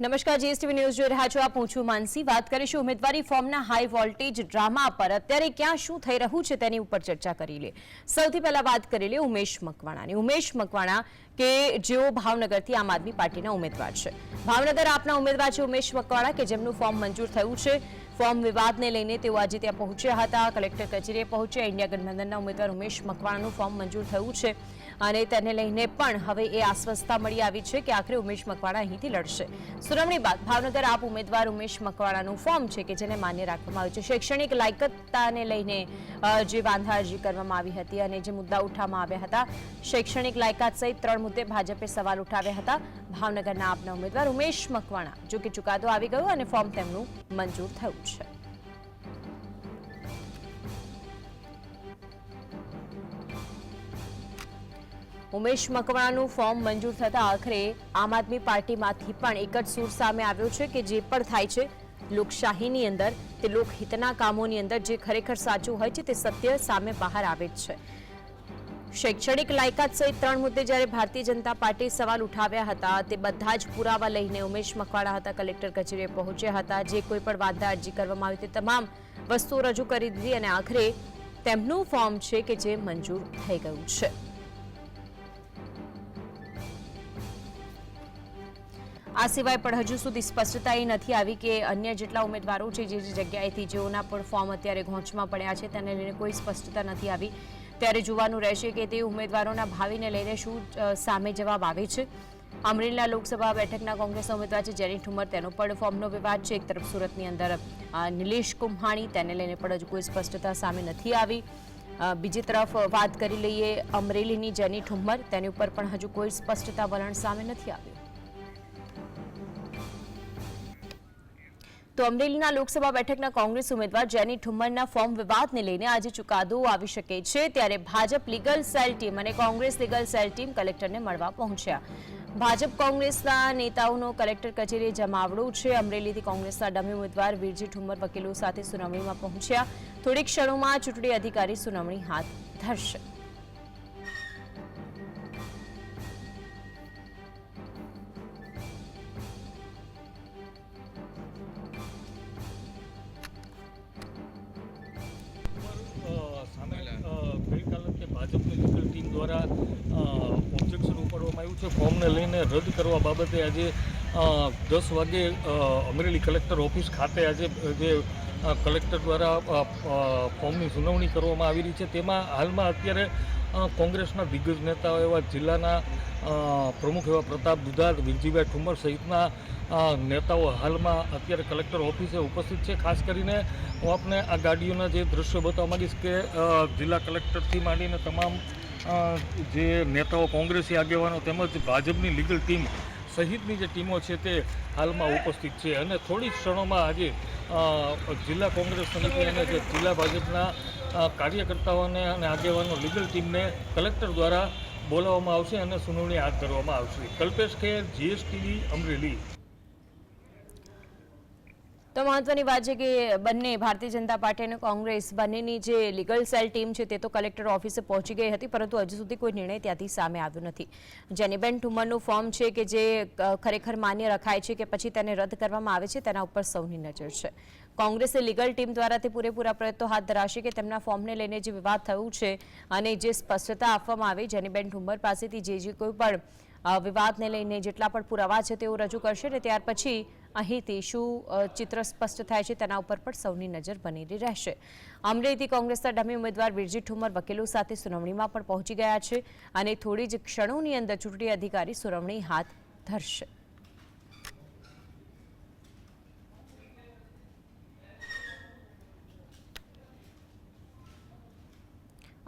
નમસ્કાર, GSTV news જોઈ રહ્યા છો આપ. હું છું માનસી. વાત કરીશું ઉમેદવારી ફોર્મના હાઈ વોલ્ટેજ ડ્રામા પર. અત્યારે ક્યાં શું થઈ રહ્યું છે તેની ઉપર ચર્ચા કરી લે સૌથી પહેલા વાત કરી લે ઉમેશ મકવાણાની. ઉમેશ મકવાણા કે જેઓ ભાવનગરથી આમ આદમી પાર્ટીના ઉમેદવાર છે. ભાવનગર આપના ઉમેદવાર છે ઉમેશ મકવાણા કે જેમનું ફોર્મ મંજૂર થયું છે. ફોર્મ વિવાદને લઈને તેઓ આજે ત્યાં પહોંચ્યા હતા. કલેક્ટર કચેરીએ પહોંચ્યા. ઇન્ડિયા ગઠબંધનના ઉમેદવાર ઉમેશ મકવાણાનું ફોર્મ મંજૂર થયું છે. અને તેને લઈને પણ હવે એ આશ્વસ્તા મળી આવી છે કે આખરે ઉમેશ મકવાણા અહીંથી લડશે. સુનાવણી બાદ ભાવનગર આપ ઉમેદવાર ઉમેશ મકવાણાનું ફોર્મ છે કે જેને માન્ય રાખવામાં આવ્યું છે. શૈક્ષણિક લાયકતાને લઈને જે વાંધા અરજી કરવામાં આવી હતી અને જે મુદ્દા ઉઠાવવામાં આવ્યા હતા, શૈક્ષણિક લાયકાત સહિત ત્રણ મુદ્દે ભાજપે સવાલ ઉઠાવ્યા હતા. ભાવનગરના આપના ઉમેદવાર ઉમેશ મકવાણા, જો કે ચુકાદો આવી ગયો અને ફોર્મ તેમનું મંજૂર થયું છે. ઉમેશ મકવાણાનું ફોર્મ મંજૂર થતાં આખરે આમ આદમી પાર્ટીમાંથી પણ એક જ સૂર સામે આવ્યો છે કે જે પણ થાય છે, લોકશાહીની અંદર તે લોકહિતના કામોની અંદર જે ખરેખર સાચું હોય છે તે સત્ય સામે બહાર આવે જ છે. શૈક્ષણિક લાયકાત સહિત ત્રણ મુદ્દે જ્યારે ભારતીય જનતા પાર્ટી સવાલ ઉઠાવ્યા હતા, તે બધા જ પુરાવા લઈને ઉમેશ મકવાણા હતા કલેક્ટર કચેરીએ પહોંચ્યા હતા. જે કોઈ પણ વાંધા અરજી કરવામાં આવી તે તમામ વસ્તુઓ રજૂ કરી દીધી અને આખરે તેમનું ફોર્મ છે કે જે મંજૂર થઈ ગયું છે. આ સિવાય પણ હજુ સુધી સ્પષ્ટતા એ નથી આવી કે અન્ય જેટલા ઉમેદવારો છે જે જે જગ્યાએથી જેઓના પણ ફોર્મ અત્યારે ઘોંચમાં પડ્યા છે તેને લઈને કોઈ સ્પષ્ટતા નથી આવી. ત્યારે જોવાનું રહેશે કે તે ઉમેદવારોના ભાવિને લઈને શું સામે જવાબ આવે છે. અમરેલીના લોકસભા બેઠકના કોંગ્રેસના ઉમેદવાર છે જેની ઠુમર તેનો પણ ફોર્મનો વિવાદ છે. એક તરફ સુરતની અંદર નિલેશ કુમ્હાણી તેને લઈને પણ હજુ કોઈ સ્પષ્ટતા સામે નથી આવી. બીજી તરફ વાત કરી લઈએ અમરેલીની જેની ઠુમર તેની ઉપર પણ હજુ કોઈ સ્પષ્ટતા વલણ સામે નથી આવ્યું તો અમરેલીના લોકસભા બેઠકના કોંગ્રેસ ઉમેદવાર જેની ઠુમ્મરના ફોર્મ વિવાદને લઈને આજે ચુકાદો આવી શકે છે, ત્યારે ભાજપ લીગલ સેલ ટીમ અને કોંગ્રેસ લીગલ સેલ ટીમ કલેક્ટરને મળવા પહોંચ્યા. ભાજપ કોંગ્રેસના નેતાઓનો કલેક્ટર કચેરીએ જમાવડો છે. અમરેલીથી કોંગ્રેસના ડમી ઉમેદવાર વીરજી ઠુમ્મર વકીલો સાથે સુનાવણીમાં પહોંચ્યા. થોડીક ક્ષણોમાં ચૂંટણી અધિકારી સુનાવણી હાથ ધરશે. કરવા બાબતે આજે દસ વાગે અમરેલી કલેક્ટર ઓફિસ ખાતે આજે, જે કલેક્ટર દ્વારા ફોર્મની સુનાવણી કરવામાં આવી રહી છે. તેમાં હાલમાં અત્યારે કોંગ્રેસના દિગ્ગજ નેતાઓ એવા જિલ્લાના પ્રમુખ એવા પ્રતાપ દુધાર, વિરજીભાઈ ઠુમર સહિતના નેતાઓ હાલમાં અત્યારે કલેક્ટર ઓફિસે ઉપસ્થિત છે. ખાસ કરીને હું આપને આ ગાડીઓના જે દ્રશ્યો બતાવવા માંગીશ કે જિલ્લા કલેક્ટરથી માંડીને તમામ જે નેતાઓ કોંગ્રેસી આગેવાનો તેમજ ભાજપની લીગલ ટીમ સહિતની જે ટીમો છે તે હાલમાં ઉપસ્થિત છે. અને થોડી ક્ષણોમાં આજે જિલ્લા કોંગ્રેસ સમિતિ અને જે જિલ્લા ભાજપના કાર્યકર્તાઓને અને આગેવાનો લીગલ ટીમને કલેક્ટર દ્વારા બોલાવવામાં આવશે અને સુનાવણી હાથ ધરવામાં આવશે. કલ્પેશ ખેર જીએસટીવી, અમરેલી. તો મહત્વની વાત છે કે બંને ભારતીય જનતા પાર્ટી અને કોંગ્રેસ બંનેની જે લીગલ સેલ ટીમ છે તે તો કલેક્ટર ઓફિસે પહોંચી ગઈ હતી, પરંતુ હજુ સુધી કોઈ નિર્ણય ત્યાંથી સામે આવ્યો નથી. જેનીબેન ઠુમરનું ફોર્મ છે કે જે ખરેખર માન્ય રખાય છે કે પછી તેને રદ કરવામાં આવે છે, તેના ઉપર સૌની નજર છે. કોંગ્રેસે લીગલ ટીમ દ્વારા તે પૂરેપૂરા પ્રયત્નો હાથ ધરાશે કે તેમના ફોર્મને લઈને જે વિવાદ થયું છે અને જે સ્પષ્ટતા આપવામાં આવી, જેનીબેન ઠુમર પાસેથી જે જે કોઈ પણ વિવાદને લઈને જેટલા પણ પુરાવા છે તેઓ રજૂ કરશે ને ત્યાર પછી અહીંથી શું ચિત્ર સ્પષ્ટ થાય છે, તેના ઉપર પણ સૌની નજર બનેલી રહેશે. અમરેલીથી કોંગ્રેસના ડમી ઉમેદવાર વિરજી ઠુમર વકીલો સાથે સુનાવણીમાં પણ પહોંચી ગયા છે અને થોડી જ ક્ષણોની અંદર ચૂંટણી અધિકારી સુનાવણી હાથ ધરશે.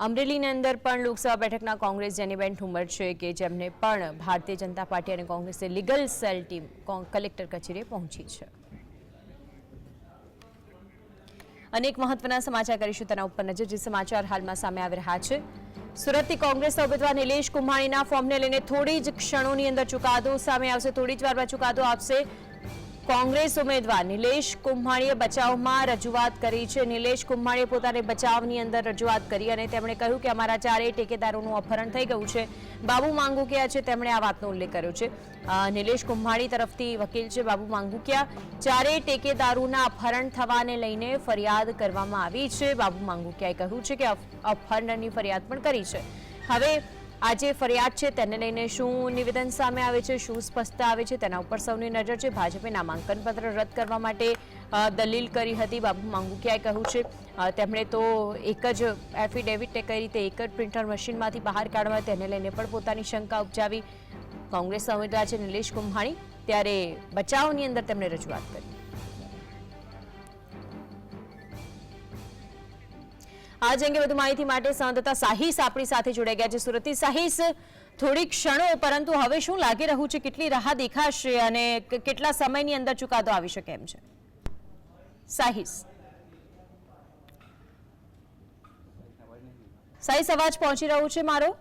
અમરેલીની અંદર પણ લોકસભા બેઠકના કોંગ્રેસ જેનીબેન ઠુમર છે કે જેમને પણ ભારતીય જનતા પાર્ટી અને કોંગ્રેસે લીગલ સેલ ટીમ કલેક્ટર કચેરીએ પહોંચી છે. અનેક મહત્વના સમાચાર કરીશું તેના ઉપર નજર, જે સમાચાર હાલમાં સામે આવી રહ્યા છે. સુરતથી કોંગ્રેસના ઉમેદવાર નિલેશ કુંભાણીના ફોર્મને લઈને થોડી જ ક્ષણોની અંદર ચુકાદો સામે આવશે. થોડી જ વારમાં ચુકાદો આપશે કોંગ્રેસ ઉમેદવાર નિલેશ કુંભાણીએ બચાવમાં રજૂઆત કરી છે. નિલેશ કુંભાણીએ પોતાની બચાવની અંદર રજૂઆત કરી અને તેમણે કહ્યું કે અમારા ચારેય ટેકેદારોનું અપહરણ થઈ ગયું છે. બાબુ માંગુકિયા છે, તેમણે આ વાતનો ઉલ્લેખ કર્યો છે. નિલેશ કુંભાણી તરફથી વકીલ છે, બાબુ માંગુકિયા. ચારેય ટેકેદારોના અપહરણ થવાને લઈને ફરિયાદ કરવામાં આવી છે. બાબુ માંગુકિયાએ કહ્યું છે કે અપ- અપહરણની ફરિયાદ પણ કરી છે. હવે આ જે ફરિયાદ છે, તેને લઈને શું નિવેદન સામે આવે છે, શું સ્પષ્ટતા આવે છે, તેના ઉપર સૌની નજર છે. ભાજપે નામાંકન પત્ર રદ કરવા માટે દલીલ કરી હતી. બાબુ માંગુકિયાએ કહ્યું છે તેમણે તો એક જ એફિડેવિટને કઈ રીતે એક જ પ્રિન્ટર મશીનમાંથી બહાર કાઢવા, તેને લઈને પણ પોતાની શંકા ઉપજાવી. કોંગ્રેસ ઉમેદવાર છે, નિલેશ કુંભાણી. ત્યારે બચાવની અંદર તેમણે રજૂઆત કરી. આજ અંગે વધુ માહિતી માટે સંવાદદાતા સાહિસ આપણી સાથે જોડાઈ ગયા છે. સુરતથી સાહિસ, થોડી ક્ષણો, પરંતુ હવે શું લાગી રહ્યું છે? કેટલી રાહ દેખાશે અને કેટલા સમયની અંદર ચુકાદો આવી શકે એમ છે? સાહિસ. સાહિસ, અવાજ પહોંચી રહ્યો છે મારો?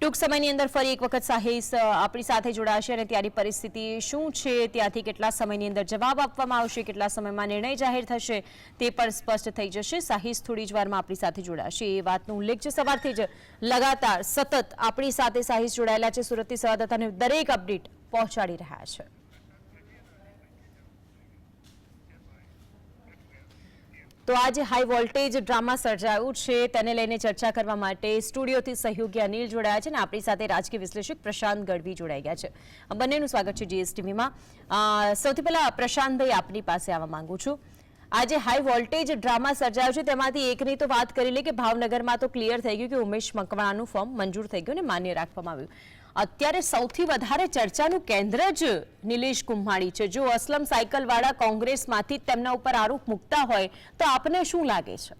ટૂંક સમયની અંદર ફરી એક વખત સાહેસ આપણી સાથે જોડાશે અને ત્યાંની પરિસ્થિતિ શું છે? ત્યાંથી કેટલા સમયની અંદર જવાબ આપવામાં આવશે? કેટલા સમયમાં નિર્ણય જાહેર થશે? તે પણ સ્પષ્ટ થઈ જશે. સાહિસ થોડી જ વારમાં આપણી સાથે જોડાશે. એ વાતનો ઉલ્લેખ છે સવારથી જ લગાતાર સતત આપણી સાથે સાહિસ જોડાયેલા છે. સુરતથી સંવાદદાતાને દરેક અપડેટ પહોંચાડી રહ્યા છે. તો આજે હાઈ વોલ્ટેજ ડ્રામા સર્જાયું છે. તેને લઈને ચર્ચા કરવા માટે સ્ટુડિયોથી સહયોગી અનિલ જોડાયા છે અને આપણી સાથે રાજકીય વિશ્લેષક પ્રશાંત ગઢવી જોડાઈ ગયા છે. બંનેનું સ્વાગત છે જીએસટીવીમાં સૌથી પહેલાં પ્રશાંતભાઈ આપની પાસે આવવા માંગુ છું. આજે હાઈ વોલ્ટેજ ડ્રામા સર્જાયો છે. તેમાંથી એકની તો વાત કરી લે કે ભાવનગરમાં તો ક્લિયર થઈ ગયું કે ઉમેશ મકવાણાનું ફોર્મ મંજૂર થઈ ગયું ને માન્ય રાખવામાં આવ્યું. અત્યારે સૌથી વધારે ચર્ચાનું કેન્દ્ર જ નિલેશ કુંભાણી છે. જો અસલમ સાયકલવાળા કોંગ્રેસમાંથી તેમના ઉપર આરોપ મૂકતા હોય તો આપને શું લાગે છે?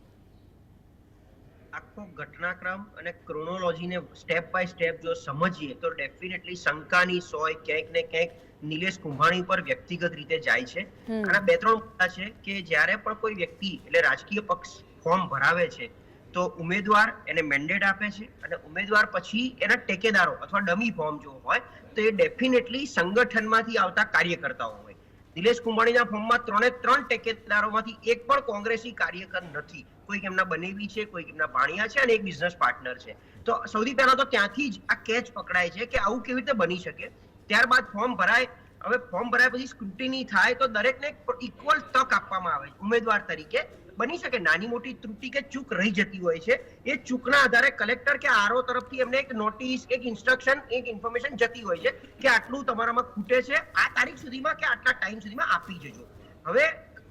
આખો ઘટનાક્રમ અને ક્રોનોલોજીને સ્ટેપ બાય સ્ટેપ જો સમજીએ તો ડેફિનેટલી શંકાની સોય ક્યાંક ને ક્યાંક નિલેશ કુંભાણી પર વ્યક્તિગત રીતે જાય છે. અને આના બે ત્રણ મુદ્દા છે કે જ્યારે પણ કોઈ વ્યક્તિ એટલે રાજકીય પક્ષ ફોર્મ ભરાવે છે તો ઉમેદવાર એને મેન્ડેટ આપે છે અને ઉમેદવાર પછી એના ટેકેદારો અથવા ડમી ફોર્મ જો હોય, તો એ ડેફિનેટલી સંગઠનમાંથી આવતા કાર્યકર્તાઓ હોય. નિલેશ કુંભાણીના ફોર્મમાં ત્રણે ત્રણ ટેકેદારોમાંથી એક પણ કોંગ્રેસી કાર્યકર નથી. કોઈક એમના બનેવી છે, કોઈક એમના ભાણિયા છે અને એક બિઝનેસ પાર્ટનર છે. તો સૌથી પહેલા તો ત્યાંથી જ આ કેચ પકડાય છે કે આવું કેવી રીતે બની શકે. ત્યારબાદ ફોર્મ ભરાય. હવે ફોર્મ ભરાય પછી સ્ક્રુટિની થાય તો દરેકને ઇક્વલ તક આપવામાં આવે છે. ઉમેદવાર તરીકે બની શકે. નાની મોટી ત્રુટિ કે ચૂક રહી જતી હોય છે, એ ચૂકના આધારે કલેક્ટર કે આરઓ તરફથી એમને એક નોટિસ એક ઇન્સ્ટ્રક્શન એક ઇન્ફોર્મેશન જતી હોય છે કે આટલું તમારામાં ખૂટે છે. આ તારીખ સુધીમાં કે આટલા ટાઈમ સુધીમાં આપી જજો. હવે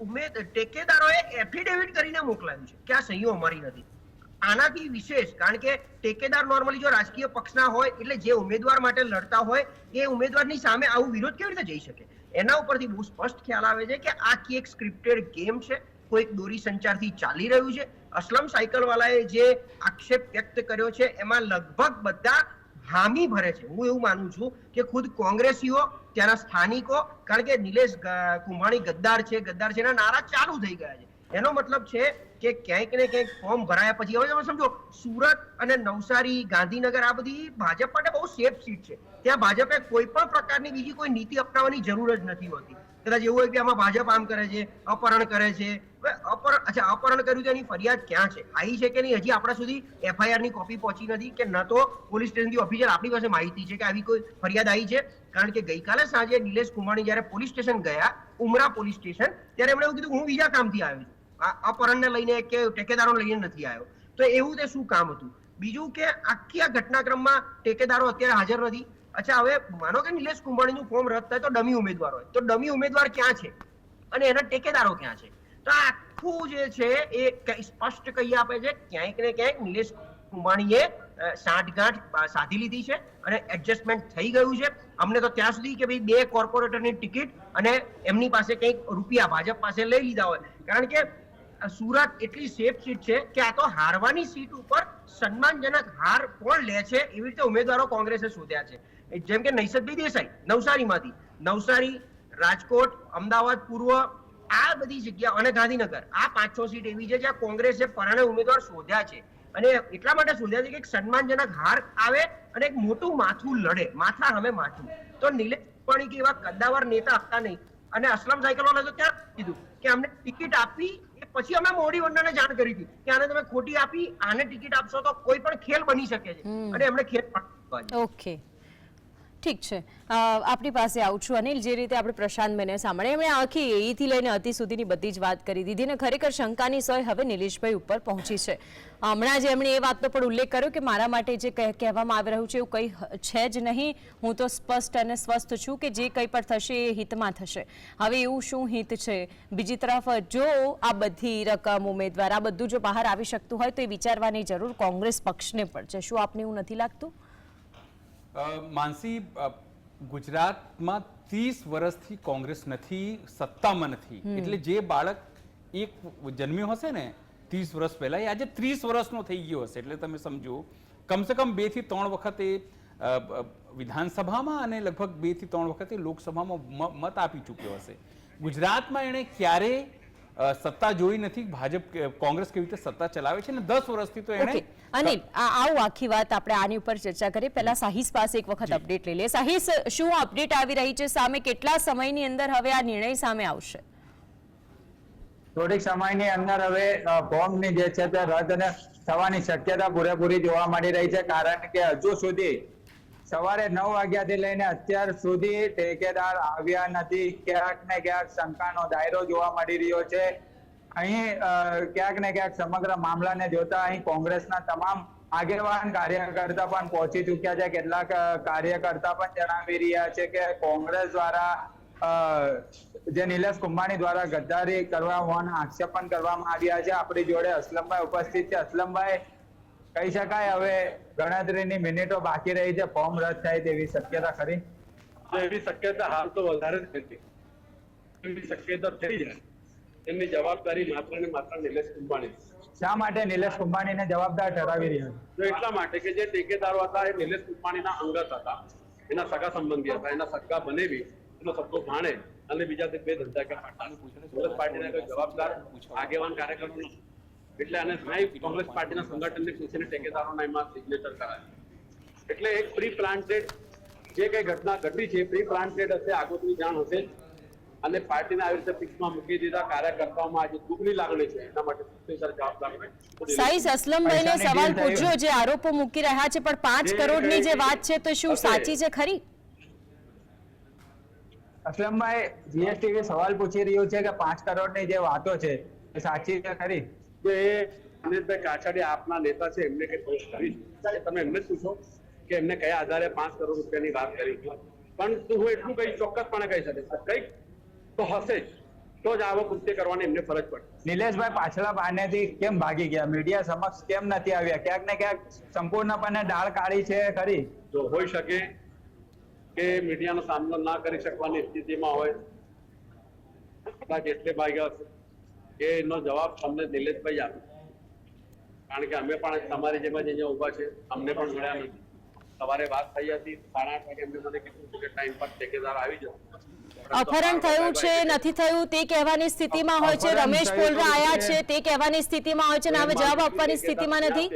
ઉમેદ, ટેકેદારોએ એફિડેવિટ કરીને મોકલાયું છે કે આ સહીઓ અમારી નથી. આનાથી વિશેષ, કારણ કે ટેકેદાર નોર્મલી જો રાજકીય પક્ષના હોય એટલે જે ઉમેદવાર માટે લડતા હોય, એ ઉમેદવારની સામે આવું વિરોધ કેવી રીતે જઈ શકે? એના ઉપરથી બહુ સ્પષ્ટ ખ્યાલ આવે છે કે આ આખી એક સ્ક્રિપ્ટેડ ગેમ છે. કોઈક દોરી સંચારથી ચાલી રહ્યું છે. અસલમ સાયકલવાલાએ જે આક્ષેપ વ્યક્ત કર્યો છે, એમાં લગભગ બધા હામી ભરે છે. હું એવું માનું છું કે ખુદ કોંગ્રેસીઓ, ત્યાંના સ્થાનિકો, કારણ કે નિલેશ કુંભાણી ગદ્દાર છે ગદ્દાર છે, એના નારા ચાલુ થઈ ગયા છે. એનો મતલબ છે કે ક્યાંક ને ક્યાંક ફોર્મ ભરાયા પછી, હવે સમજો, સુરત અને નવસારી, ગાંધીનગર, આ બધી ભાજપ માટે બહુ સેફ સીટ છે. ત્યાં ભાજપે કોઈ પણ પ્રકારની બીજી કોઈ નીતિ અપનાવવાની જરૂર જ નથી હોતી. કદાચ એવું હોય કે આમાં ભાજપ આમ કરે છે, અપહરણ કરે છે અપહરણ, અચ્છા, અપહરણ કર્યું છે એની ફરિયાદ ક્યાં છે? આવી છે કે નહીં? હજી આપણા સુધી એફઆઈઆરની કોપી પહોંચી નથી કે ન તો પોલીસ સ્ટેશનથી ઓફિસર આપણી પાસે માહિતી છે કે આવી કોઈ ફરિયાદ આવી છે? કારણ કે ગઈકાલે સાંજે નિલેશ કુમાણી જ્યારે પોલીસ સ્ટેશન ગયા, ઉમરા પોલીસ સ્ટેશન, ત્યારે એમણે એવું કીધું, હું બીજા કામથી આવ્યો છું. અપહરણને લઈને કે ટેકેદારોને લઈને નથી આવ્યો. તો એવું તે શું કામ હતું? બીજું કે આખી આ ઘટનાક્રમમાં ટેકેદારો અત્યારે હાજર નથી. અચ્છા, હવે માનો કે નિલેશ કુંભાણીનું ફોર્મ રદ થાય તો ડમી ઉમેદવાર હોય. તો ડમી ઉમેદવાર ક્યાં છે? અને એના ટેકેદારો ક્યાં છે? આખું જે છે એ સ્પષ્ટ કહી આપે છે. ક્યાંક ને ક્યાંક નિલેશ કુંભાણીએ સાંઠગાંઠ સાધી લીધી છે અને એડજસ્ટમેન્ટ થઈ ગયું છે. અમને તો ત્યાં સુધી કે ભાઈ બે કોર્પોરેટરની ટિકિટ અને એમની પાસે કંઈક રૂપિયા ભાજપ પાસે લઈ લીધા હોય. કારણ કે સુરત એટલી સેફ સીટ છે કે આ તો હારવાની સીટ ઉપર સન્માનજનક હાર કોણ લે છે એવી રીતે ઉમેદવારો કોંગ્રેસે શોધ્યા છે. જેમ કે નૈસદભાઈ દેસાઈ નવસારીમાંથી. નવસારી, રાજકોટ, અમદાવાદ, પૂર્વ આ બધી જગ્યા અને ગાંધીનગર. આ પાંચ છ સીટ એવી છે જ્યાં કોંગ્રેસે પરાણે ઉમેદવાર શોધ્યા છે. અને એટલા માટે શોધ્યા છે કે એક સન્માનજનક હાર આવે અને એક મોટું માથું લડે. માથા હવે માથું. તો નિલેશ પાણી કે એવા કદ્દાવર નેતા હતા નહીં. અને અસલમ સાયકલ વાળા તો ક્યાં કીધું કે અમને ટિકિટ આપી પછી અમે મોડી વંડાને જાણ કરી હતી કે આને તમે ખોટી આપી આને ટિકિટ આપશો તો કોઈ પણ ખેલ બની શકે છે. અને એમણે ખેલ ઓકે. ઠીક છે. આપણી પાસે આવું છું અનિલ, જે રીતે આપણે પ્રશાંત મને સાંભળે, એમણે આખી એથી લઈને અતિ સુધીની બધી જ વાત કરી દીધી ને ખરેખર શંકાની સોય હવે નિલેશભાઈ ઉપર પહોંચી છે. હમણાં જ એમણે એ વાતનો પણ ઉલ્લેખ કર્યો કે મારા માટે જે કહેવામાં આવી રહ્યું છે એવું કંઈ છે જ નહીં. હું તો સ્પષ્ટ અને સ્વસ્થ છું કે જે કંઈ પણ થશે એ હિતમાં થશે. હવે એવું શું હિત છે? બીજી તરફ, જો આ બધી રકમ, ઉમેદવાર, આ બધું જો બહાર આવી શકતું હોય તો એ વિચારવાની જરૂર કોંગ્રેસ પક્ષને પણ છે. શું આપને એવું નથી લાગતું? માનસી ગુજરાતમાં ત્રીસ વર્ષથી કોંગ્રેસ નથી સત્તામાં નથી. એટલે જે બાળક એક જન્મ્યો હશે ને ત્રીસ વર્ષ પહેલા એ આજે ત્રીસ વર્ષનો થઈ ગયો હશે. એટલે તમે સમજો કમસે કમ બેથી ત્રણ વખત એ વિધાનસભામાં અને લગભગ બેથી ત્રણ વખત એ લોકસભામાં મત આપી ચૂક્યો હશે. ગુજરાતમાં એણે ક્યારેય સત્તા જોઈ નથી ભાજપ કોંગ્રેસ કેવી રીતે સત્તા ચલાવે છે અને દસ વર્ષથી તો એને અને આવું આખી વાત આપણે આની ઉપર ચર્ચા કરીએ. પહેલા સાહિસ પાસે એક વખત અપડેટ લઈ લે સાહિસ શું અપડેટ આવી રહી છે? સામે કેટલા સમયની અંદર હવે આ નિર્ણય સામે આવશે? થોડીક સમયની અંદર હવે ફોર્મની જે છે તે રદ અને થવાની શક્યતા પૂરેપૂરી જોવા મળી રહી છે. કારણ કે હજુ સુધી સવારે નવ વાગ્યાથી લઈને અત્યાર સુધી ઠેકેદાર આવ્યા નથી. ક્યાંક ને ક્યાંક શંકાનો દાયરો જોવા મળી રહ્યો છે. અહીં ક્યાંક ને ક્યાંક સમગ્ર મામલાને જોતા અહીં કોંગ્રેસના તમામ આગેવાન કાર્યકર્તા પણ પહોંચી ચુક્યા છે. કેટલાક કાર્યકર્તા પણ જણાવી રહ્યા છે કે કોંગ્રેસ દ્વારા જે નિલેશ કુંભાણી દ્વારા ગદ્દારી કરવા હોવાના આક્ષેપ પણ કરવામાં આવ્યા છે. આપણી જોડે અસલમભાઈ ઉપસ્થિત છે. અસલમભાઈ કહી શકાય હવે ગણતરીની મિનિટો બાકી રહી છે ફોર્મ રદ થાય તેવી શક્યતા ખરી? એવી શક્યતા હાલ તો વધારે જ નથી એવી શક્યતા થઈ જાય. એમની જવાબદારી માત્ર ને માત્ર નિલેશ કુંભાણી શા માટે નિલેશ કુંભાણીને જવાબદાર ઠરાવી રહ્યા છે? તો એટલા માટે કે જે ટેકેદારો હતા એ નિલેશ કુંભાણીના અંગત હતા. એના સગા સંબંધી હતા એના સગા બનેવી એનો સગો ભાણે અને બીજા બે ધંધા કે પાર્ટીના કોઈ જવાબદાર આગેવાન કાર્યક્રમ. એટલે આને સાહેબ કોંગ્રેસ પાર્ટીના સંગઠનને પૂછીને ટેકેદારોના એમાં સિગ્નેચર કરાય. એટલે એક પ્રી પ્લાન્ટેડ જે કઈ ઘટના ઘટી છે પ્રી પ્લાન્ટેડ હશે આગોતરી જાણ હશે અને પાર્ટીને આવી રીતે પીઠમાં મૂકી દીધા કાર્યકર્તાઓમાં આજે દુઃખની લાગણી છે. એના માટે સર જવાબદાર સાઈસ અસલમભાઈને સવાલ પૂછ્યો જે આરોપો મૂકી રહ્યા છે પણ પાંચ કરોડ કરોડની જે વાત છે તો શું સાચી છે ખરી? અસલમભાઈ જીએસટી સવાલ પૂછી રહ્યું છે કે પાંચ કરોડની જે વાતો છે એ સાચી છે ખરી? તો અનિલભાઈ કાછડી આપના નેતા છે એમને કઈ પોસ્ટ કરી તમે એમને પૂછો કે એમને કયા આધારે પાંચ કરોડ રૂપિયાની વાત કરી પણ તું હું એટલું કઈ ચોક્કસપણે કહી શકીશ. કંઈક તો હશે જ. તો જ આવો કૃત્ય કરવાની એમને ફરજ પડે. નિલેશભાઈ પાછલા પાનેથી કેમ ભાગી ગયા? મીડિયા સમક્ષ કેમ નથી આવ્યા? ક્યાંક ને ક્યાંક સંપૂર્ણપણે ડાળ કાઢી છે ખરી. જો હોઈ શકે કે મીડિયાનો સામનો ના કરી શકવાની સ્થિતિમાં હોય એટલે ભાગ્યા એનો જવાબ તમને નિલેશભાઈ આપે. કારણ કે અમે પણ તમારી જેમ જ અહીંયા ઊભા છે. અમને પણ મળ્યા નથી. સવારે વાત થઈ હતી સાડા આઠ વાગે એમને મને કીધું કે ટાઈમ પર ઠેકેદાર આવી જાવ અપહરણ થયું છે નથી થયું તે કહેવાની સ્થિતિમાં હોય છે. રમેશ પોલરા આયા છે. છે તે કહેવાની સ્થિતિમાં હોય છે અને હવે જવાબ આપવાની સ્થિતિમાં નથી?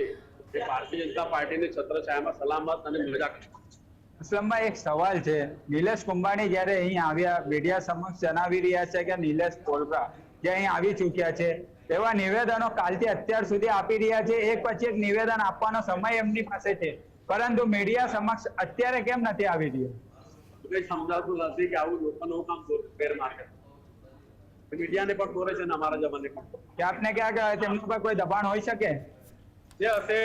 ભારતીય જનતા પાર્ટીની છત્રછાયામાં સલામત અને મજાક અસલમભાઈ એક સવાલ છે. નિલેશ કુંભાણી જયારે અહીં આવ્યા મીડિયા સમક્ષ જણાવી રહ્યા છે કે નિલેશ કોલરા જે અહીં આવી ચૂક્યા છે. એવા નિવેદનો કાલથી અત્યાર સુધી આપી રહ્યા છે. એક પછી એક નિવેદન આપવાનો સમય એમની પાસે છે. પરંતુ મીડિયા સમક્ષ અત્યારે કેમ નથી આવી રહ્યો? સમજાતું નથી કે આવું લોકોનું કામ ગેરમાર્ગે. મીડિયાને પણ દોરે છે ને અમારા જમાને પણ. કે આપને ક્યાં ક્યાંક તેમનું પર કોઈ દબાણ હોઈ શકે? જે હશે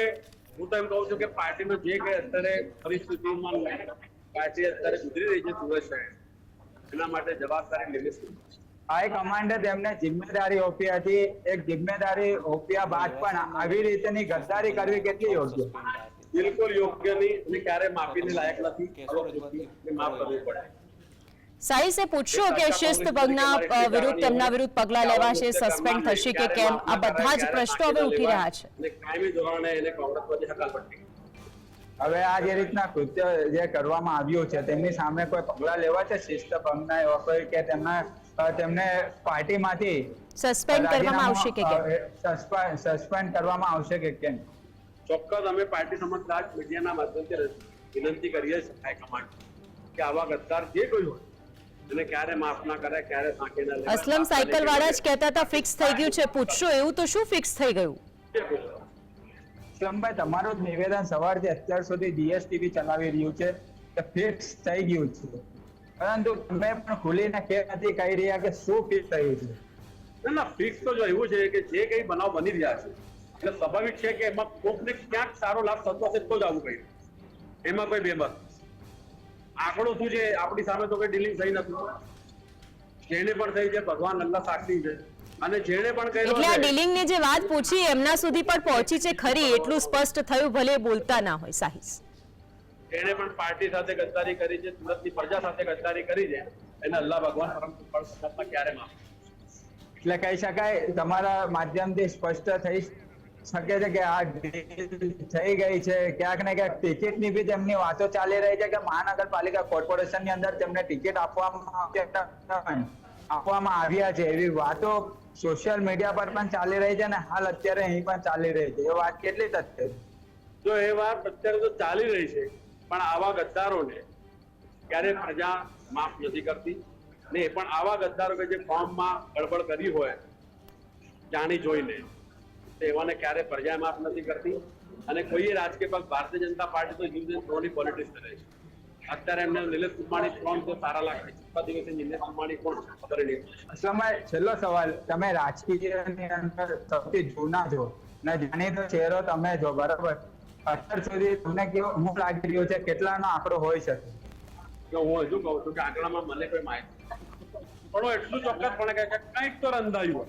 હું તો એમ કહું છું કે પાર્ટીનો જે કઈ અત્યારે પરિસ્થિતિમાં પાર્ટી અત્યારે સુધરી રહી છે સુરત શહેર એના માટે જવાબદારી નિલેશ કુમાર. હાઈકમાન્ડે તેમને જિમ્મેદારી ઓપી હતી. એક જિમ્મેદારી ઓપ્યા બાદ પણ આવી રીતની ગદ્દારી કરવી કેટલી યોગ્ય? બિલકુલ યોગ્ય નહીં અને ક્યારે માફીને લાયક નથી. હવે માફ કરવી પડે. સાઈસે પૂછશો કે શિસ્ત ભંગના વિરુદ્ધ તેમના વિરુદ્ધ પગલા લેવાશે સસ્પેન્ડ થશે કે કેમ? આ બધા જ પ્રશ્નો હવે ઉઠી રહ્યા છે. કાયમી ધોરણે એને કોંગ્રેસ વચ્ચે હકાલપટ્ટી હવે આ જે રીતના કૃત્ય જે કરવામાં આવ્યું છે તેમની સામે કોઈ પગલાં લેવા છે શિસ્ત ભંગના એવા કોઈ કે તેમના તેમને પાર્ટીમાંથી સસ્પેન્ડ કરવામાં આવશે કે કેમ? સસ્પેન્ડ કરવામાં આવશે કે કેમ? ચોક્કસ અમે પાર્ટી સમજદાર મીડિયાના માધ્યમથી વિનંતી કરીએ છીએ હાઈકમાન્ડ કે આવા ગદ્દાર જે કોઈ હોય એને ક્યારે માફ ના કરે ક્યારે સાંખી ના લેવાય. અસલમ સાયકલ વાળા જ કહેતા હતા ફિક્સ થઈ ગયું છે પૂછશો એવું તો શું ફિક્સ થઈ ગયું? સ્લમભાઈ તમારું જ નિવેદન સવારથી અત્યાર સુધી ડીએસટીવી ચલાવી રહ્યું છે કે ફિક્સ થઈ ગયું છે. પરંતુ તમે પણ ખુલીને નથી કહી રહ્યા કે શું ફિક્સ થયું છે? ના ના ફિક્સ તો જો એવું છે કે જે કઈ બનાવ બની રહ્યા છે એટલે સ્વાભાવિક છે કે એમાં કોકને ક્યાંક સારો લાભ થતો હશે તો જ આવું કર્યું એમાં કોઈ બેબસ આંકડો શું છે? આપણી સામે તો કોઈ ડીલિંગ થઈ નથી. જેને પણ થઈ છે ભગવાન અલ્લાહ સાક્ષી છે. અને જેને પણ કહ્યું એટલે આ ડીલિંગ ડીલિંગની જે વાત પૂછી એમના સુધી પણ પહોંચી છે ખરી એટલું સ્પષ્ટ થયું ભલે બોલતા ના હોય સાહિસ. જેને પણ પાર્ટી સાથે ગદ્દારી કરી છે સુરતની પ્રજા સાથે ગદ્દારી કરી છે એને અલ્લાહ ભગવાન પરમ કૃપાળુ ક્યારે માફ એટલે કહી શકાય તમારા માધ્યમથી સ્પષ્ટ થઈ શકે છે કે આ થઈ ગઈ છે. ક્યાંક ને ક્યાંક ટિકિટની બી તેમની વાતો ચાલી રહી છે કે મહાનગરપાલિકા કોર્પોરેશનની અંદર તેમને ટિકિટ આપવામાં આપવામાં આવ્યા છે. એવી વાતો સોશિયલ મીડિયા પર પણ ચાલી રહી છે અને હાલ અત્યારે અહીં પણ ચાલી રહી છે. એ વાત કેટલી તથ્ય જો એ વાત અત્યારે તો ચાલી રહી છે પણ આવા ગદ્દારોને ક્યારે પ્રજા માફ નથી કરતી? ને પણ આવા ગદ્દારો કે જે ફોર્મમાં ગડબડ કરી હોય, જાણી જોઈને એવાને ક્યારે પ્રજા માફ નથી કરતી? અને કોઈએ રાજકીય પક્ષ, ભારતીય જનતા પાર્ટી તો યુઝ એન્ડ પોલિટિક્સ કરે છે. અત્યારે એમને નિલેશ કુમાણી ફોર્મ તો સારા લાગે છે દિવસે નિલેશ કુમાણી કોણ? ખબર અસલમાં છેલ્લો સવાલ, તમે રાજકીયની અંદર સૌથી જૂના છો. ને જાણીતો ચહેરો તમે છો, બરાબર? અત્યાર સુધી તમને કેવો હું લાગી રહ્યો છે? કેટલાનો આંકડો હોઈ શકે? હું હજુ કહું છું કે આંકડામાં મને કોઈ માહિતી પણ એટલું ચોક્કસપણે કહે કે કંઈક તો રંધાયું હોય.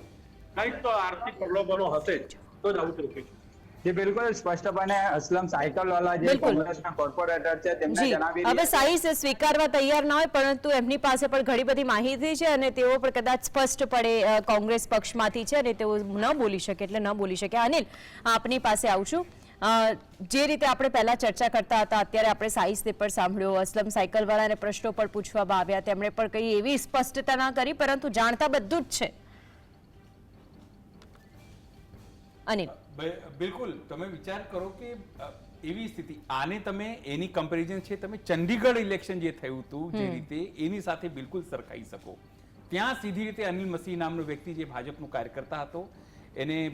કંઈક તો આર્થિક પ્રલોભનો હશે તો જ આવું ચૂક્યું છે જે બિલકુલ. સ્પષ્ટપણે અસલમ સાયકલ વાળા જે કોંગ્રેસના કોર્પોરેટર છે તેમને જણાવી હવે સાઈસ સ્વીકારવા તૈયાર ન હોય પરંતુ એમની પાસે પણ ઘણી બધી માહિતી છે અને તેઓ પણ કદાચ સ્પષ્ટપણે કોંગ્રેસ પક્ષમાંથી છે અને તેઓ ન બોલી શકે એટલે ન બોલી શકે. અનિલ આપની પાસે આવું છું. અ, જે રીતે આપણે પહેલા ચર્ચા કરતા હતા અત્યારે આપણે સાઈસને પણ સાંભળ્યો અસલમ સાયકલવાળાને પ્રશ્નો પણ પૂછવામાં આવ્યા તેમણે પણ કઈ એવી સ્પષ્ટતા ના કરી પરંતુ જાણતા બધું જ છે. અનિલ બિલકુલ તમે વિચાર કરો કે એવી સ્થિતિ આને તમે એની કમ્પેરિઝન છે તમે ચંડીગઢ ઇલેક્શન જે થયું હતું જે રીતે એની સાથે બિલકુલ સરખાઈ શકો. ત્યાં સીધી રીતે અનિલ મસીહ નામનો વ્યક્તિ જે ભાજપનો કાર્યકર્તા હતો એને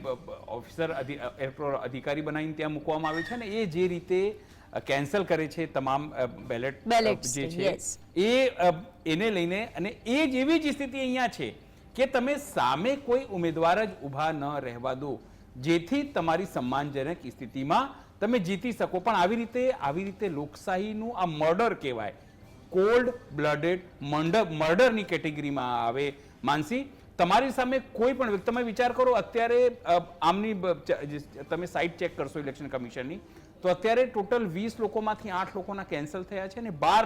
ઓફિસર અધિકારી બનાવીને ત્યાં મૂકવામાં આવે છે ને એ જે રીતે કેન્સલ કરે છે તમામ બેલેટ જે છે એ એને લઈને અને એ જ એવી જ સ્થિતિ અહીંયા છે કે તમે સામે કોઈ ઉમેદવાર જ ઊભા ન રહેવા દો જેથી તમારી સન્માનજનક સ્થિતિમાં તમે જીતી શકો. પણ આવી રીતે આવી રીતે લોકશાહીનું આ મર્ડર કહેવાય. કોલ્ડ બ્લડેડ મર્ડર મર્ડરની કેટેગરીમાં આવે. માનસી તમારી સામે કોઈ પણ વ્યક્તિ, તમે વિચાર કરો, અત્યારે આમની તમે સાઇટ ચેક કરશો ઇલેક્શન કમિશનની, તો અત્યારે ટોટલ વીસ લોકોમાંથી આઠ લોકોના કેન્સલ થયા છે અને બાર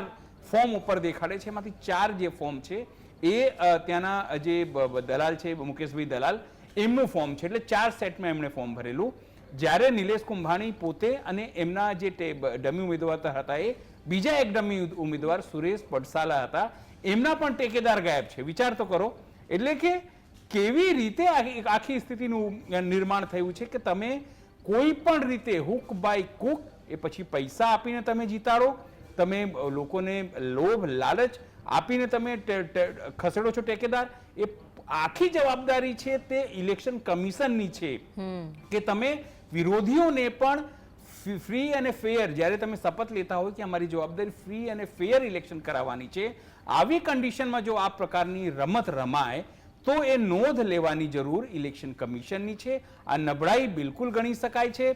ફોર્મ ઉપર દેખાડે છે. એમાંથી ચાર જે ફોર્મ છે, એ ત્યાંના જે દલાલ છે, મુકેશભાઈ દલાલ, એમનું ફોર્મ છે. એટલે ચાર સેટમાં એમણે ફોર્મ ભરેલું. જ્યારે નિલેશ કુંભાણી પોતે અને એમના જે ડમી ઉમેદવાર હતા એ, બીજા એક ડમી ઉમેદવાર સુરેશ પડસાલા હતા. એમના પણ ટેકેદાર ગાયબ છે. વિચાર તો કરો. એટલે કે કેવી રીતે આખી આખી સ્થિતિનું નિર્માણ થયું છે કે તમે કોઈ પણ રીતે હુક બાય કુક એ પછી પૈસા આપીને તમે જીતાડો તમે લોકોને લોભ લાલચ આપીને તમે ખસેડો છો ટેકેદાર એ આખી જવાબદારી છે તે ઇલેક્શન કમિશનની છે કે તમે વિરોધીઓને પણ ફ્રી અને ફેર જ્યારે તમે શપથ લેતા હોય કે અમારી જવાબદારી ફ્રી અને ફેર ઇલેક્શન કરાવવાની છે આવી કન્ડિશનમાં જો આ પ્રકારની રમત રમાય, તો એ નોંધ લેવાની જરૂર ઇલેક્શન કમિશનની છે. આ નબળાઈ બિલકુલ ગણી શકાય છે.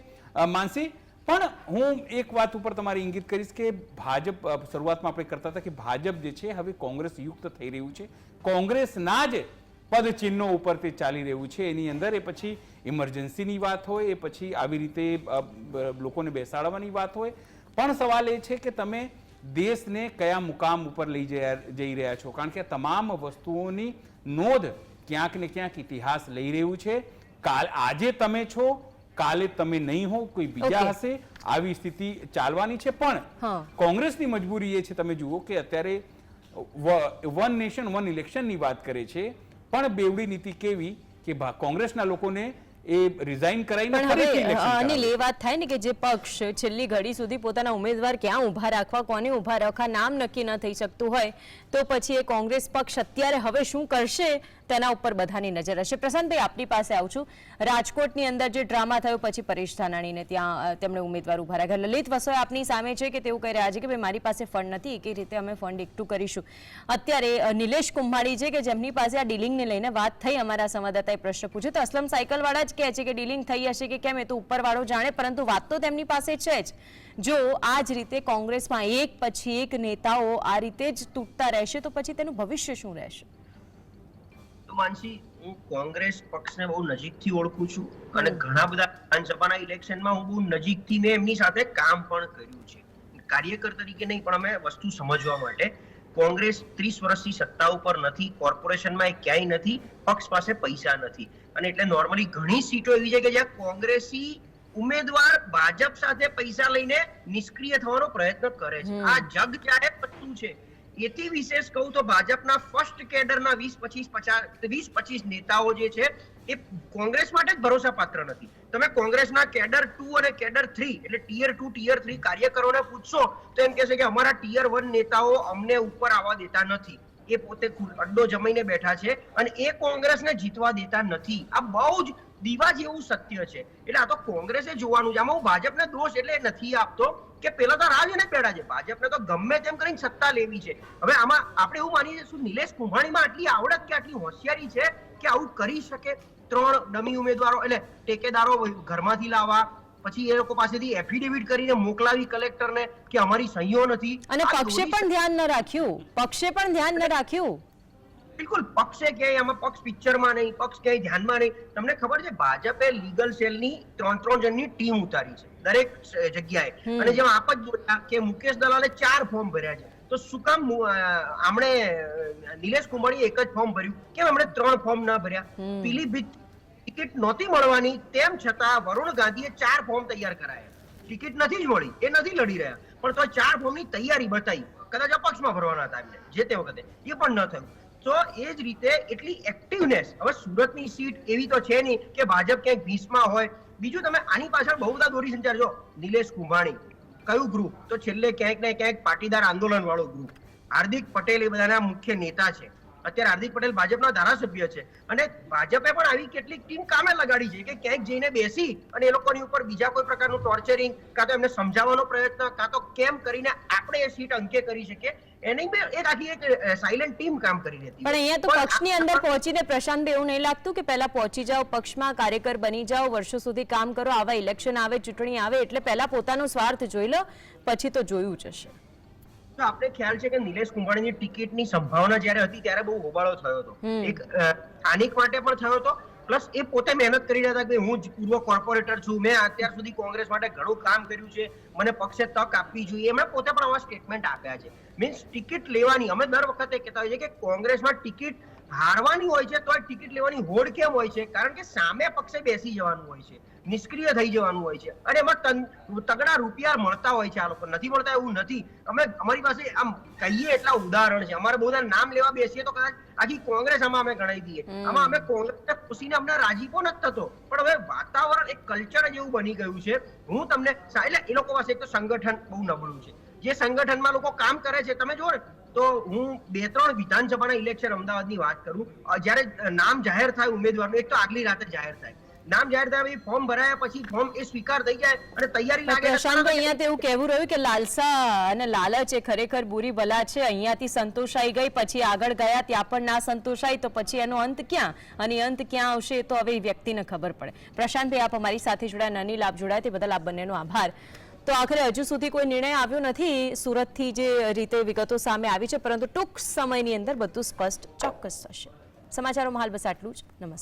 માનસી, પણ હું એક વાત ઉપર તમારી ઇંગિત કરીશ કે ભાજપ શરૂઆતમાં આપણે કરતા હતા કે ભાજપ જે છે હવે કોંગ્રેસ યુક્ત થઈ રહ્યું છે. કોંગ્રેસના જ પદચિહ્નો ઉપર તે ચાલી રહ્યું છે. એની અંદર એ પછી ઇમરજન્સીની વાત હોય, એ પછી આવી રીતે લોકોને બેસાડવાની વાત હોય. પણ સવાલ એ છે કે તમે દેશને કયા મુકામ ઉપર લઈ જઈ રહ્યા છો? કારણ કે તમામ વસ્તુઓની નોંધ ક્યાંક ને ક્યાંક ઇતિહાસ લઈ રહ્યું છે. કાલ આજે તમે છો કાલે તમે નહીં હો કોઈ બીજા હશે આવી સ્થિતિ ચાલવાની છે. પણ કોંગ્રેસની મજબૂરી એ છે તમે જુઓ કે અત્યારે વન નેશન વન ઇલેક્શનની વાત કરે છે. પણ બેવડી નીતિ કેવી કે ભા- કોંગ્રેસના લોકોને એ રિઝાઇન કરાવીને ફરીથી અનિલ એ વાત થાય ને કે જે પક્ષ છેલ્લી ઘડી સુધી પોતાના ઉમેદવાર ક્યાં ઊભા રાખવા કોને ઊભા રાખવા નામ નક્કી ન થઈ શકતું હોય તો પછી એ કોંગ્રેસ પક્ષ અત્યારે હવે શું કરશે? તેના ઉપર બધાની નજર હશે પ્રશાંતભાઈ, આપની પાસે આવું છું. રાજકોટની અંદર જે ડ્રામા થયો, પછી પરેશ ધાનાણીને ત્યાં તેમણે ઉમેદવાર ઊભા રાખ્યા લલિત વસોય આપની સામે છે કે તેવું કહી રહ્યા છે કે ભાઈ, મારી પાસે ફંડ નથી કઈ રીતે અમે ફંડ એકઠું કરીશું. અત્યારે નિલેશ કુંભાણી છે કે જેમની પાસે આ ડીલિંગને લઈને વાત થઈ અમારા સંવાદદાતાએ પ્રશ્ન પૂછ્યો તો અસલમ સાયકલવાળા જ કહે છે કે ડીલિંગ થઈ હશે કે કેમ એ તો ઉપરવાળો જાણે, પરંતુ વાત તો તેમની પાસે છે જ. જો આ જ રીતે કોંગ્રેસમાં એક પછી એક નેતાઓ આ રીતે જ તૂટતા રહેશે તો પછી તેનું ભવિષ્ય શું રહેશે? તો માનસી હું કોંગ્રેસ પક્ષને બહુ નજીકથી ઓળખું છું અને ઘણા બધા વિધાનસભાના ઇલેક્શનમાં હું બહુ નજીકથી મેં એમની સાથે કામ પણ કર્યું છે. કાર્યકર તરીકે નહીં પણ અમે વસ્તુ સમજવા માટે કોંગ્રેસ ત્રીસ વર્ષથી સત્તા ઉપર નથી કોર્પોરેશનમાં એ ક્યાંય નથી પક્ષ પાસે પૈસા નથી. અને એટલે નોર્મલી ઘણી સીટો એવી છે કે જ્યાં કોંગ્રેસી ઉમેદવાર ભાજપ સાથે પૈસા લઈને નિષ્ક્રિય થવાનો પ્રયત્ન કરે છે. આ જગ જાહેર વસ્તુ છે? એથી વિશેષ કહું તો ભાજપના ફર્સ્ટ કેડરના વીસ, પચીસ, પચાસ વીસ પચીસ નેતાઓ જે છે, એ કોંગ્રેસ માટે જ ભરોસાપાત્ર નથી. તમે કોંગ્રેસના કેડર ટુ અને કેડર થ્રી એટલે ટીયર ટુ ટીયર થ્રી કાર્યકરોને પૂછશો, તો એમ કહેશે કે અમારા ટીયર વન નેતાઓ અમને ઉપર આવવા દેતા નથી. એ પોતે અડ્ડો જમાઈને બેઠા છે અને એ કોંગ્રેસને જીતવા દેતા નથી. આ બહુ જ દીવા જેવું સત્ય છે. એટલે આ તો કોંગ્રેસે જોવાનું છે. આમાં હું ભાજપને દોષ એટલે નથી આપતો કે પેલા તો રાજ અને પેડા છે. ભાજપને તો ગમે તેમ કરીને સત્તા લેવી છે. હવે આમાં આપણે એવું માનીએ શું નિલેશ કુંભાણીમાં આટલી આવડત કે આટલી હોશિયારી છે કે આવું કરી શકે? ત્રણ ડમી ઉમેદવારો એટલે ટેકેદારો ઘરમાંથી લાવવા પછી એ લોકો પાસેથી એફિડેવિટ કરીને મોકલાવી કલેક્ટરને કે અમારી સહીઓ નથી. અને પક્ષે પણ ધ્યાન ન રાખ્યું. પક્ષે પણ ધ્યાન ન રાખ્યું. બિલકુલ પક્ષે ક્યાંય આમાં પક્ષ પિક્ચરમાં નહીં પક્ષ ક્યાંય ધ્યાનમાં નહીં. તમને ખબર છે ભાજપે લીગલ સેલની ત્રણ ત્રણ જણની ટીમ ઉતારી છે દરેક જગ્યાએ. અને જેમ આપ જ બોલ્યા કે મુકેશ દલાલે ચાર ફોર્મ ભર્યા છે. તો શું કામ આમણે નિલેશ કુંભાણીએ એક જ ફોર્મ ભર્યું. કેમ એમણે ત્રણ ફોર્મ ના ભર્યા? પીલીભીત ટિકિટ નહોતી મળવાની તેમ છતાં વરુણ ગાંધીએ ચાર ફોર્મ તૈયાર કરાયા. ટિકિટ નથી જ મળી એ નથી લડી રહ્યા. પણ તો ચાર ફોર્મની તૈયારી બતાવી. કદાચ અપક્ષમાં ભરવાના હતા એમને જે તે વખતે. એ પણ ન થયું. તો એ જ રીતે એટલી એક્ટિવનેસ હવે સુરતની સીટ એવી તો છે નહીં કે ભાજપ ક્યાંક ભીસમાં હોય. બીજું તમે આની પાછળ બહુ બધા દોરી સંચાર જો નિલેશ કુંભાણી, કયું ગ્રુપ તો છેલ્લે ક્યાંક ને ક્યાંક પાટીદાર આંદોલન વાળો ગ્રુપ હાર્દિક પટેલ એ બધાના મુખ્ય નેતા છે. અત્યારે હાર્દિક પટેલ ભાજપના ધારાસભ્ય છે. અને ભાજપે પણ આવી કેટલીક ટીમ કામે લગાડી છે કે ક્યાંક જઈને બેસી અને એ લોકોની ઉપર બીજા કોઈ પ્રકારનું ટોર્ચરિંગ કાં તો એમને સમજાવવાનો પ્રયત્ન, કાં તો કેમ કરીને આપણે એ સીટ અંકે કરી શકીએ? એની બે એક આખી એક સાયલેન્ટ ટીમ કામ કરી રહી હતી પણ અહીંયા તો પક્ષની અંદર પહોંચીને પ્રશાંત એવું નહીં લાગતું કે પહેલા પહોંચી જાઓ પક્ષમાં કાર્યકર બની જાઓ વર્ષો સુધી કામ કરો આવા ઇલેક્શન આવે ચૂંટણી આવે એટલે પહેલા પોતાનો સ્વાર્થ જોઈ લો પછી તો જોયું જ હશે. તો આપણે ખ્યાલ છે કે નિલેશ કુંભાણીની ટિકિટની સંભાવના જ્યારે હતી ત્યારે બહુ હોબાળો થયો હતો. એક સ્થાનિક માટે પણ થયો હતો પ્લસ એ પોતે મહેનત કરી રહ્યા હતા કે હું જ પૂર્વ કોર્પોરેટર છું. મેં અત્યાર સુધી કોંગ્રેસ માટે ઘણું કામ કર્યું છે. મને પક્ષે તક આપવી જોઈએ. એમણે પોતે પણ આવા સ્ટેટમેન્ટ આપ્યા છે. મીન્સ ટિકિટ લેવાની, અમે દર વખતે કહેતા હોઈએ કે કોંગ્રેસમાં ટિકિટ હારવાની હોય છે, તો ટિકિટ લેવાની હોડ કેમ હોય છે? કારણ કે સામે પક્ષે બેસી જવાનું હોય છે. નિષ્ક્રિય થઈ જવાનું હોય છે. અને એમાં તગડા રૂપિયા મળતા હોય છે આ લોકો. નથી મળતા એવું નથી. અમે અમારી પાસે આમ કહીએ એટલા ઉદાહરણ છે. અમારે બહુ બધા નામ લેવા બેસીએ તો કદાચ આખી કોંગ્રેસ આમાં અમે ગણાવી દઈએ. આમાં અમે કોંગ્રેસને ખુશીને અમને રાજીપો નથી થતો. પણ હવે વાતાવરણ એક કલ્ચર જ એવું બની ગયું છે. હું તમને એટલે એ લોકો પાસે એક તો સંગઠન બહુ નબળું છે. જે સંગઠનમાં લોકો કામ કરે છે તમે જુઓ ને તો હું બે ત્રણ વિધાનસભાના ઇલેક્શન અમદાવાદની વાત કરું. જ્યારે નામ જાહેર થાય ઉમેદવારનું એક તો આગલી રાતે જાહેર થાય. નામ જાહેર થયા પછી ફોર્મ ભરાયા પછી ફોર્મ એ સ્વીકાર થઈ જાય અને તૈયારી લાગે જ અહીંયા તેવું કહેવું રહ્યું કે લાલસા અને લાલચ એ ખરેખર બુરી ભલા છે. અહીંયાથી સંતોષાઈ ગઈ પછી આગળ ગયા ત્યાં પણ ના સંતોષાઈ તો પછી એનો અંત ક્યાં? અને અંત ક્યાં આવશે તો હવે એ વ્યક્તિને ખબર પડે. પ્રશાંતભાઈ આપ અમારી સાથે જોડાયા નાની લાભ જોડાયા તે બદલ આપ બંનેનો આભાર. તો આખરે હજુ સુધી કોઈ નિર્ણય આવ્યો નથી સુરતથી જે રીતે વિગતો સામે આવી છે પરંતુ ટૂંક સમયની અંદર બધું સ્પષ્ટ ચોક્કસ થશે. સમાચારોમાં હાલ બસ આટલું જ. નમસ્કાર.